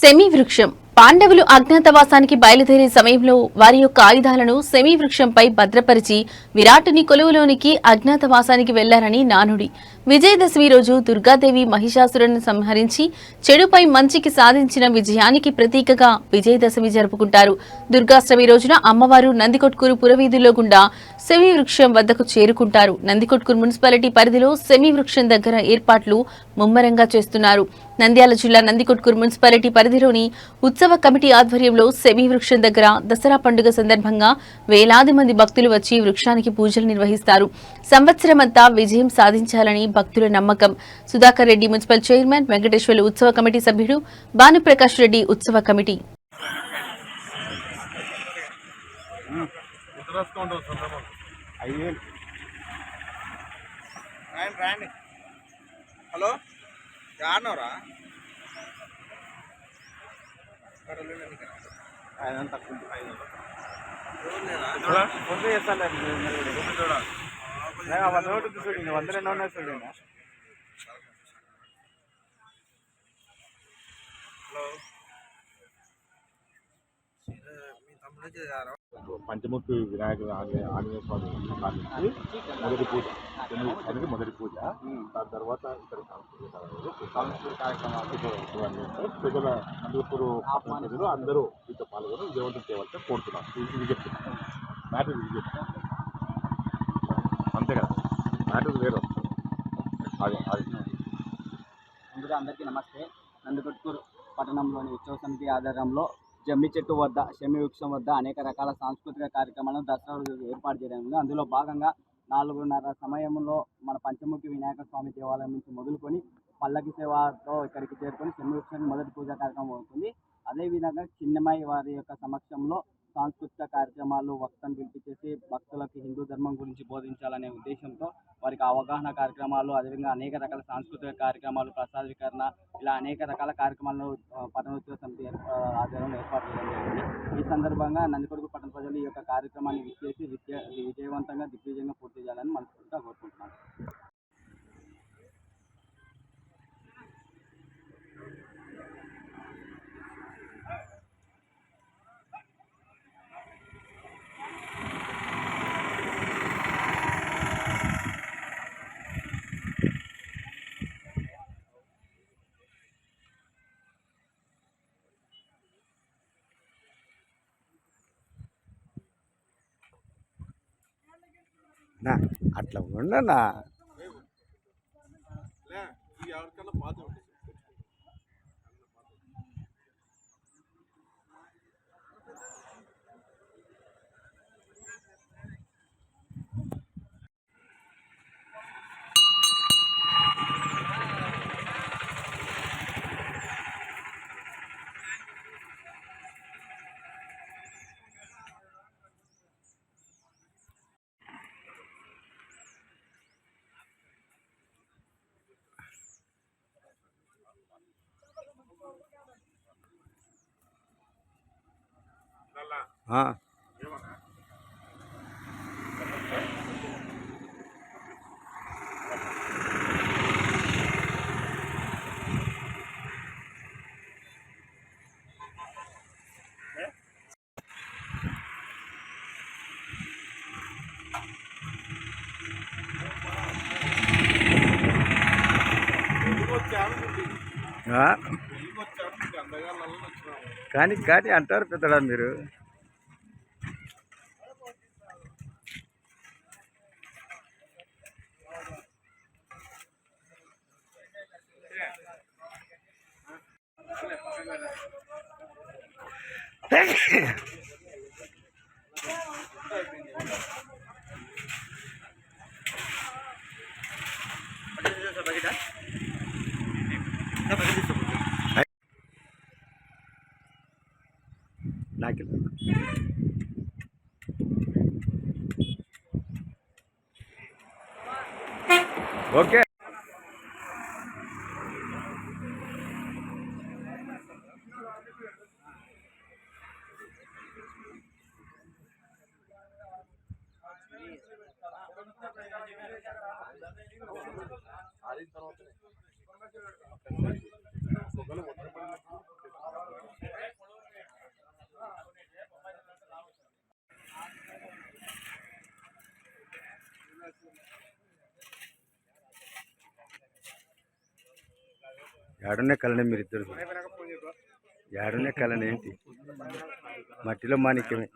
Semi వృక్షం పాండవులు అజ్ఞాతవాసానికి బయలుదేరే సమయంలో వారి యొక్క ఆయుధాలను సెమీ వృక్షంపై భద్రపరిచి విరాటుని కొలువులోనికి అజ్ఞాతవాసానికి వెళ్ళారని నానుడి. విజయదశమి రోజు దుర్గాదేవి మహిషాసురుని సంహరించి చెడుపై మంచికి సాధించిన విజయానికి ప్రతీకగా విజయదశమి జరుపుకుంటారు. దుర్గాష్టమి రోజున అమ్మవారు నందికొట్కూరు పురవీధుల్లో గుండా సెమీ వృక్షం వద్దకు చేరుకుంటారు. నందికొట్కూరు మున్సిపాలిటీ పరిధిలో సెమీ వృక్షం దగ్గర ఏర్పాట్లు ముమ్మరంగా చేస్తున్నారు. నంద్యాల జిల్లా నందికొట్కూరు మున్సిపాలిటీ పరిధిలోని ఉత్సవ కమిటీ ఆధ్వర్యంలో సెమీ వృక్షం దగ్గర దసరా పండుగ సందర్భంగా వేలాది మంది భక్తులు వచ్చి వృక్షానికి పూజలు నిర్వహిస్తారు. సంవత్సరమంతా విజయం సాధించాలని భక్తుల నమ్మకం. సుధాకర్ రెడ్డి మున్సిపల్ చైర్మన్ వెంకటేశ్వర్లు ఉత్సవ కమిటీ సభ్యుడు భానుప్రకాష్ రెడ్డి ఉత్సవ కమిటీ. హలో? యాడనవరా ఐదు వందలు తక్కువ ఉంది. ఐదు వందలు. ఎవరు లేరా చూడా, ఫోన్ పే చేస్తానులే మీరు మీరు కూడా. నేను వంద నోటు ఉంది చూడండి వంద రెండు ఉన్నాయి చూడండి హలో మీ తమ్ముడు చేశారా పంచముఖి వినాయకుడు ఆంజనేయ ఆంజనేయ స్వామి కానించి మొదటి పూజ. ఎనిమిది మొదటి పూజ. దాని తర్వాత ఇక్కడ సాంస్కృతిక కార్యక్రమాలు, ప్రజల నందపూరు ప్రజలు అందరూ దీంతో పాల్గొని విజయవంతం చేయవలసి కోరుతున్నాం. ఇది చెప్తున్నాం మ్యాటర్ ఇది చెప్తున్నాం అంతే కదా. మ్యాటర్ వేరు. అదే అది. ముందుగా అందరికీ నమస్తే. నందికొట్కూరు పట్టణంలోని ఉత్సవ సమితి ఆధారంలో జమ్మి చెట్టు వద్ద శమి వృక్షం వద్ద అనేక రకాల సాంస్కృతిక కార్యక్రమాలను దసరా ఏర్పాటు చేయడం అందులో భాగంగా నాలుగున్నర సమయంలో మన పంచముఖి వినాయక స్వామి దేవాలయం నుంచి మొదలుకొని పల్లకి సేవతో ఇక్కడికి చేరుకొని శమి వృక్షానికి మొదటి పూజా కార్యక్రమం అవుతుంది. అదేవిధంగా చిన్నమ్మాయి వారి యొక్క సమక్షంలో సాంస్కృతిక కార్యక్రమాలు వక్తను పిలిపించేసి భక్తులకు హిందూ ధర్మం గురించి బోధించాలనే ఉద్దేశంతో వారికి అవగాహన కార్యక్రమాలు అదేవిధంగా అనేక రకాల సాంస్కృతిక కార్యక్రమాలు ప్రసాద వికరణ ఇలా అనేక రకాల కార్యక్రమాలను పట్టణోత్సవ సమితి ఆధ్వర్యంలో ఏర్పాటు చేయడం జరిగింది. ఈ సందర్భంగా నందికొడుకు పట్టణ ప్రజలు ఈ యొక్క కార్యక్రమాన్ని విచ్చేసి విద్య విజయవంతంగా దిగ్విజయంగా పూర్తి చేయాలని మనస్ఫూర్తిగా కోరుకుంటున్నాను అట్లా ఉండనా కానీ కానీ అంటారు పెద్దడా మీరు ಓಕೆ ఏడున్నే కలని మీరిద్దరు. ఏడున్నే కలని ఏంటి? మట్టిలో మాణిక్యమే.